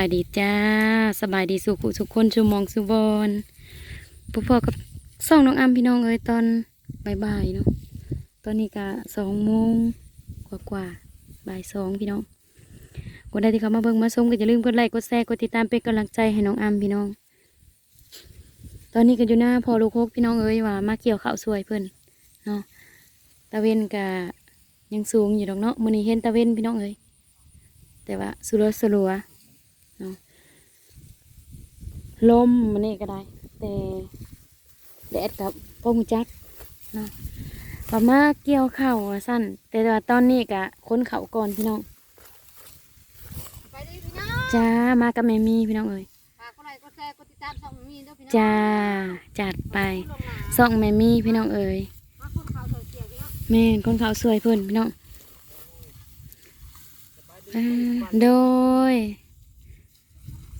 ายดีจ้า สบายดีสุขุสุขคนชูมองสุบอนพวกพ่อกับส่องน้องอามพี่น้องเอ้ยตอนบ่ายๆเนาะ ตอนนี้ก็สองโมงกว่าๆบ่ายสองพี่น้องกดได้ที่เขามาเบิ่งมาชมก็อย่าลืมกดไลค์กดแชร์กดติดตามเป็นกำลังใจให้น้องอามพี่น้อง ตอนนี้ก็อยู่หน้าพอลูกโคกพี่น้องเอ้ยว่ามาเกี่ยวข้าวสวยเพิ่นเนาะตะเวนก็ยังสูงอยู่ดอกเนาะมือนี้เห็นตะเวนพี่น้องเอ้ยแต่ว่าสุรสลัว ลมมันนี่ก็ได้ แต่แดดกับพงจักเนาะว่ามาเกี่ยวเข่าวว่าสั้นแต่ว่าตอนนี้กะค้นเขาก่อนพี่น้องไปดิพี่น้องจ้ามากับแม่มีพี่น้องเอ้ยฝากกดไลค์กดแชร์กดติดตามช่องมีด้วยพี่น้องจ้าจัดไปลงมาส่องแม่มีพี่น้องเอ้ยมาคุณข่าวเถอะเกี่ยวพี่น้องแม่นคนเขาวสวยเพิ่นพี่น้องอ่าโดย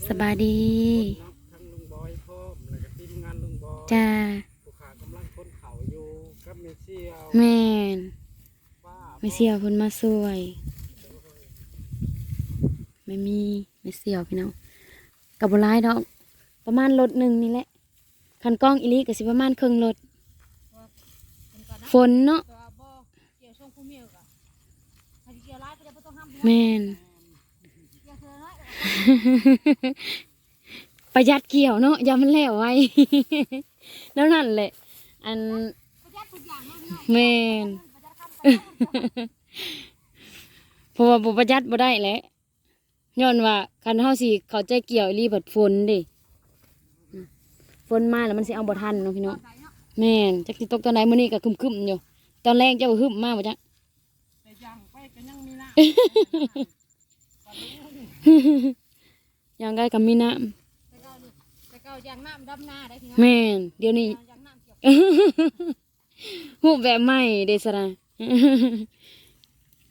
สบายดี จ้าผู้ขากำลังคนเขาอยู่กับเมเซียวแม่นป้าไม่เสียวเพิ่นมาสวยไม่มีไม่เสียวพี่น้องกับบร้ายดอก ประมาณรถหนึ่งนี่แหละคันกล้องอีหลีก็สิประมาณครึ่งรถเป็นก่อนนะฝนเนาะตัวบ่เกี่ยวช่วงคู่เมียวกะถ้าสิเกี่ยวร้ายก็จะบ่ต้องห้ามพี่น้องแม่นเกี่ยวเธอน้อยประหยัดเกี่ยวเนาะอย่ามันแล้วไว้ แล้วนั่นแหละ อันประหยัดทุกอย่างเนาะพี่น้องแม่นประหยัดคำประหยัดเพราะว่าบ่ประหยัดบ่ได้แหละย้อนว่าคันเฮาสิเข้าใจเกี่ยวอีหลีบัดฝนเดิฝนมาแล้วมันสิเอาบ่ทันเนาะพี่น้องใส่เนาะแม่นจักสิตกตอนไหนมื้อนี้ก็คึมๆอยู่ตอนแรกเจ้าหึมมากบ่จ๊ะแต่ยังไปก็ยังมีหน้ายังไงก็มีน้ำ แต่เก่านี่แต่เก่าอย่างน้ำดำหน้าได้พี่น้องแม่นเดี๋ยวนี้อย่างน้ำเกี่ยวรูปแบบใหม่เดะสระ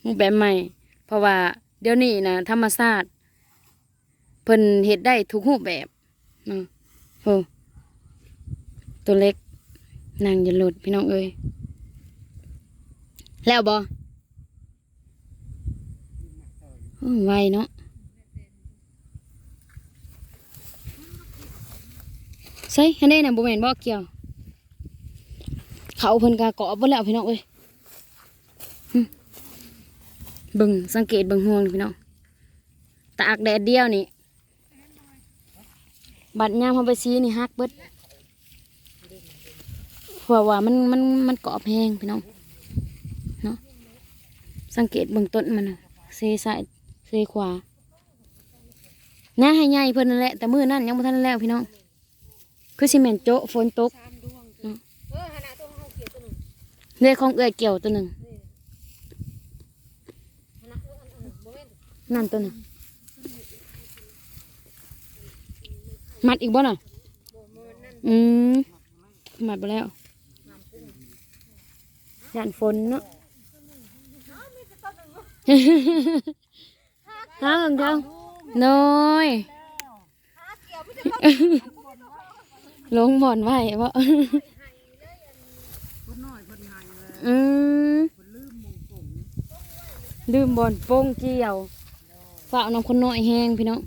รูปแบบใหม่ เพราะว่า เดี๋ยวนี้นะธรรมชาติเพิ่นเฮ็ดได้ทุกรูปแบบเนาะโหตัวเล็กนั่งอยันหลุดพี่น้องเอ้ยแล้วบ่โอ้ไวเนาะ ช่ฮันเด้นะบ่แมนบ่เกี่ยว เขาเพิ่นกาเกาะบ่แล้วพี่น้องเอ้ยหึเบิ่งสังเกตบิ่งห่วงพี่น้องตากแดดเดียวนี่บัดยามเฮาไปซีนี่ฮักเบิดเพราะว่ามันมันมันเกาะแพงพี่น้องเนาะสังเกตเบิ่งต้นมันเซซ้ายเซขวาหน้าให้ใหญ่เพิ่นนั่นแหละแต่มือนั้นยังบ่ทันแล้วพี่น้อง คือสิแม่นโจะฝนตกสามดวงเออขนาดตัวเฮาเกี่ยวตัวหนึงเรื่องของเอื้อยเกี่ยวตัวหนึ่งขนาดตัวอันอันหนึ่งบ่แม่นนั่นตัวหนึ่งมัดอีกบ่น่ะบ่บ่นั่นอืมมัดไปแล้วย่านฝนเนาะฮะเจังน้อยหาเกี่ยวไม่ได้เข้า ลงบ่อนไว้บ่คนน้อยคนใหญ่เลยอืมคนลืมมงกงลืมบ่อนโป้งเกี่ยวฝากน้องคนน้อยแห้งพี่น้อง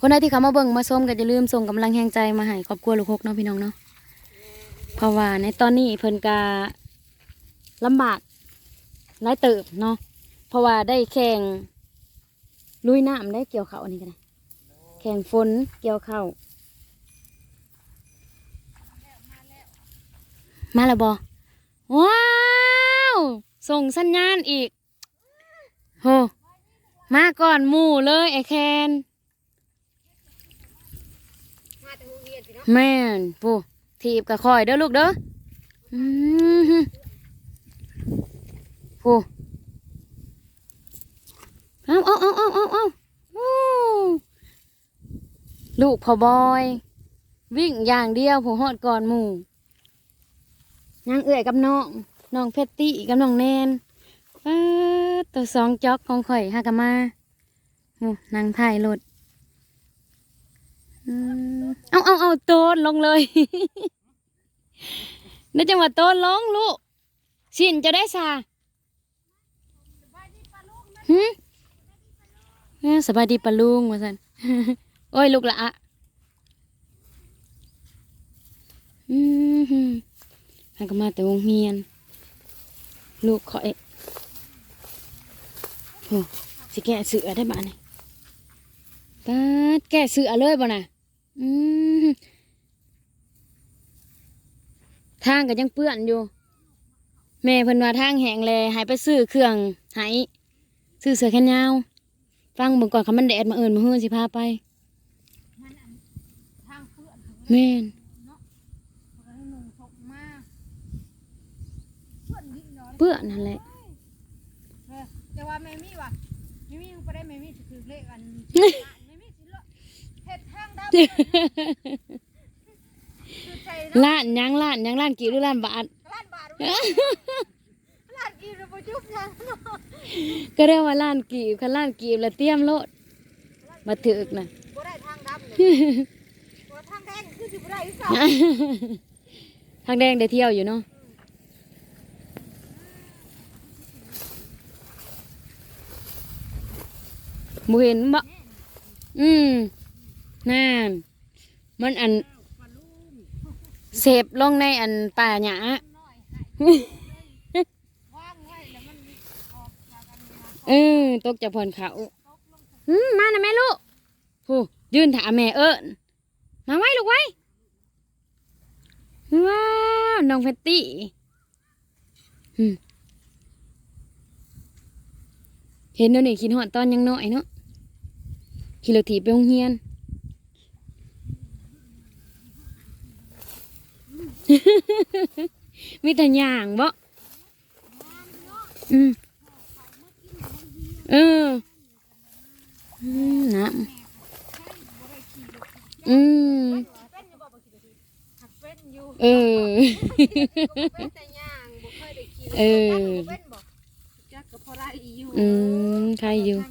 คนใดที่เขามาเบิ่งมาชมก็จะลืมส่งกำลังแห่งใจมาให้ครอบครัวลูกหกเนาะพี่น้องเนาะเพราะว่าในตอนนี้เพิ่นกาลำบากหลายเติบเนาะเพราะว่าได้แข่งลุยน้ำได้เกี่ยวเขาวอันนี้กันนะแข่งฝนเกี่ยวข้า มาแล้วบอว้าว ส่งสัญญาณอีกโหมาก่อนหมู่เลยไอแคนแม่นปูถีบกับคอยเด้อลูกเด้ออือหือปูเอาเอาเอาเอาเอาเอาลูกพอบอย วิ่งอย่างเดียวผูหอดก่อนหมู่ ยังเอื่อยกับน้องน้องเพตตี้กับน้องแนนฟ้าตัวสองจ็อกของข่อยฮากามาโอ้นางถ่ายรถเอาเอาเอาโตนลงเลยนี่จังหวะโตนลงลูกสินจะได้ซาหืมเอ้อสบายดีปะลุงว่าซั่นโอ้ยลูกละอะอืม มันก็มาแต่วงเฮียน ลูกขอยโอ้สิแกะเสือได้บ้านี่ปาดแกะเสือเลยบ่น่ะ อืมทางก็ยังเปื้อนอยู่ แม่เพิ่นว่าทางแหงแลให้ไปซื้อเครื่องให้ซื้อเสือแขนยาว ฟังเบิ่งก่อนคำมันแดดมาเอิญมาเฮือสิพาไปเพื่อนแม่น เนาะมันให้หนุ่มทกมาเพื่อนยิ่งน้อย เปื้อนนั่นแหละเออแต่ว่าแม่มี่ว่ะแม่มี่ไปได้แม่มี่สิถือเลขอันแม่มี่สิเลาะเฮ็ดทางดำคือใจเนาะล้านหยังล้านหยังล้านกี่หรือล้านบาท ล้านบาทล้านกี่ระบบจุบยังเนาะก็เรียกว่าล้านกีบคันล้านกีบแล้วเตรียมโลดมาถึกน่ะบ่ได้ทางดำเลยบ่ทางแดงคือสิบ่ได้อีกสองทางแดงได้เที่ยวอยู่เนาะ บ่เห็นบ่อืมนั่นมันอันเสพลงในอันป่าหญ้าน้อยให้ว่างไว้แล้วมันออกจากกันเนี่ยเออตกจากพรเขาอืมมานะแม่ลูกผู้ยืนถามแม่เอิญมาไว้ลูกไว้ว้าวน้องแพตตี้อืมเห็นเดี๋ยวนี้คิดหอดตอนยังน้อยเนาะ ขี่รถถีบไปโรงเรียนมีแต่ย่างบ่อืมเอออืมน้ำอืมเป็นอยู่บ่บ่คิดดูหักเป็นอยู่เออเป็นแต่ย่างบ่เคยได้ขี่เออเป็นบ่จักก็พอได้อยู่อืมใครอยู่แม่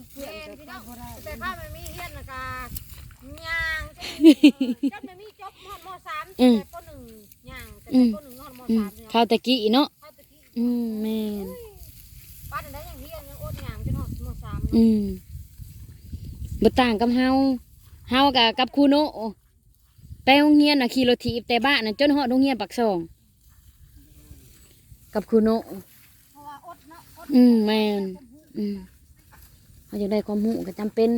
พี่น้องแต่ข้าไม่มีเฮียนนะกาย่าง จนไม่มีจบมมสามแต่ปหนึ่งย่างแต่ปหนึ่งมมอืมสามเนี่ยข้าวตะกี้เนาะ เข้าตะกี้อืมแม่นป้าได้ยังเฮียนยังอดย่างจนหอดมสามอืมบ่ต่างกับเฮาเฮากับกับครูโนไปโรงเรียนน่ะขี่รถถีบแต่บ้านน่ะจนฮอดโรงเรียนปากซอง กับครูโนเพราะว่าอดเนาะอดอืมแม่นอืมเขาจะได้ความรู้ก็จำเป็น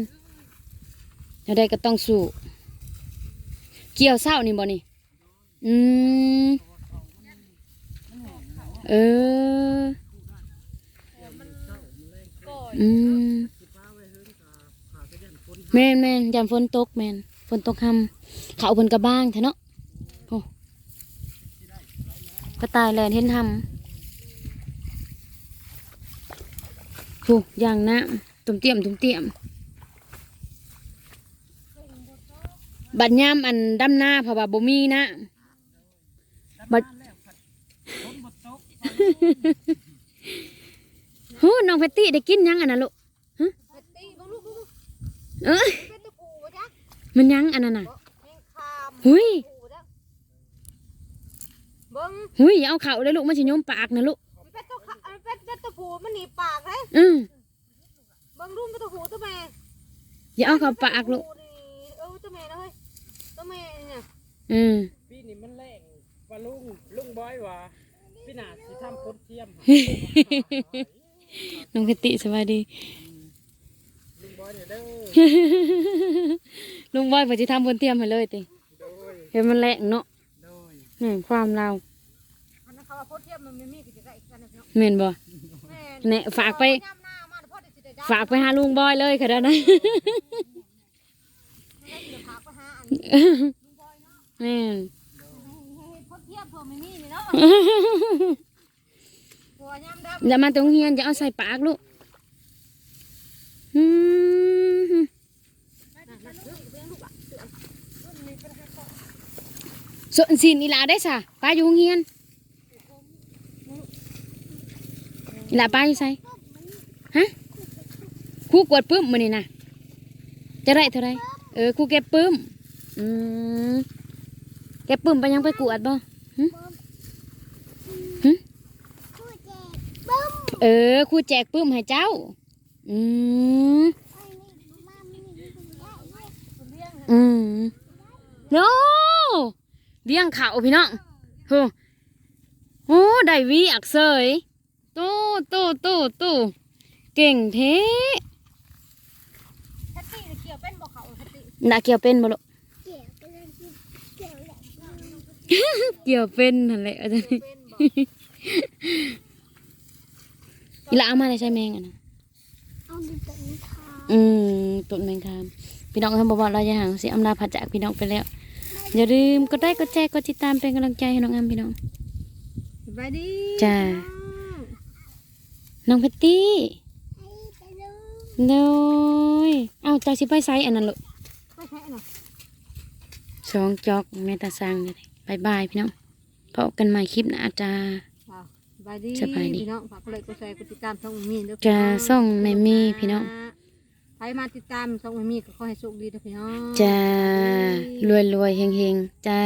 จะได้ก็ต้องสู้ เกี่ยวเศร้านี่บ่นี่ อืม เออ อืมแม่นแม่นยามฝนตกแม่นฝนตกคำเขาเพิ่นกระบ้างแท้เนาะโอ้ก็ตายแลนเห็นทำถูกอย่างน้ำตุ่มเตี่ยมตุ่มเตี่ยม บัดยามอันดำหน้าเพราะว่าบ่มีนะบัดคนบ่ตกฮู้น้องแพตตี้ได้กินยังอันน่ะลูกเฮ็ดตีบังลูกลูกเอ้ยเป็นตะปูวะจ๊ะมันยังอันนั้นน่ะแมงคามหุยปูจ้ะเบิ้งหุยอย่าเอาเข่าเลยลูกมันสิโยมปากนะลูกมันเป็นตะขามันเป็นเป็นตะปูมันหนีบปากเลยอืมเบิ้งรุ่นเป็นตะหูตัวแม่อย่าเอาเข่าปากลูก เออตัวแม่นะเฮ้ยตัวแม่เนี่ย อืมปีนี้มันแรงว่าลุงลุงบอยว่าพี่นาสิทำคนเทียมน้องแพตตี้สวัสดี ลุงบอยเนี่ยเด้อลุงบอยเพิ่นสิทำบนเตรียมให้เลยติโดยเห็นมันแรงเนาะโดยนี่ความเราอันนั้นเขาว่าโคตรเทียมมันไม่มีกิจการอีกกันนะพี่น้องแม่นบ่แม่แน่ฝากไป ย่ำหน้ามาเดี๋ยวพ่อเดี๋ยวสิได้ดาวฝากไปหาลุงบอยเลยค่ะเด้อนะเดี๋ยวพาไปหาอันลุงบอยเนาะแม่ นโคตรเทียมเพิ่มไม่มีนี่เนาะหัวยำดำอย่ามาตรงเฮียนอย่าเอาใส่ปากลูกอืมส่วนสินอีหลาได้สะป้าอยู่โรงเฮียนอีหลาป้าอยู่ไสฮะครูกวดปึ้มมื้อนี้น่ะจะได้เท่าไรเออครูเก็บปึ้มอืม เก็บปึ้มไปยังไปกวดบ่หึหึเออครูแจกปื้มให้เจ้า อืมอืมโน้เลี้ยงเขาพี่น้องโหโอ้ได้วีอักเสยโตโตโตโตเก่งเท้แท็กซี่เกี่ยวเป็นบ่เขาแท็กซี่น่าเกี่ยวเป็นบ่ลูก เกี่ยวเป็นนั่นแหละอาจารย์เป็นบ่อีหละเอามาได้ใช่แมงอะนะเอาดูตรงนี้ค่ะอืมต้นแมงคามพี่น้องท่านบอกว่าเราจะห่างสิอำลาผัดจากพี่น้องไปแล้วอย่าลืมกดไลค์กดแชร์กดติดตามเป็นกำลังใจให้น้องอ้ำพี่น้องสบายดีจ้าน้องแพตตี้ให้ไปดูโดยเอาเจ้าสิไปไซอันนั้นลูกไม่ใช่หรอกสองจอกแม่ตาสังนี่ บายบายพี่น้องพบกันใหม่คลิปหน้าจ้าว้าวสบายดีสบายดีพี่น้องฝากกดไลค์กดแชร์กดติดตามช่องมีด้วยจ้าส่องแม่มี่พี่น้อง ใครมาติดตามช่องมีก็ขอให้โชคดีนะพี่น้อง จ้ารวยรวยๆเฮงเฮงๆจ้า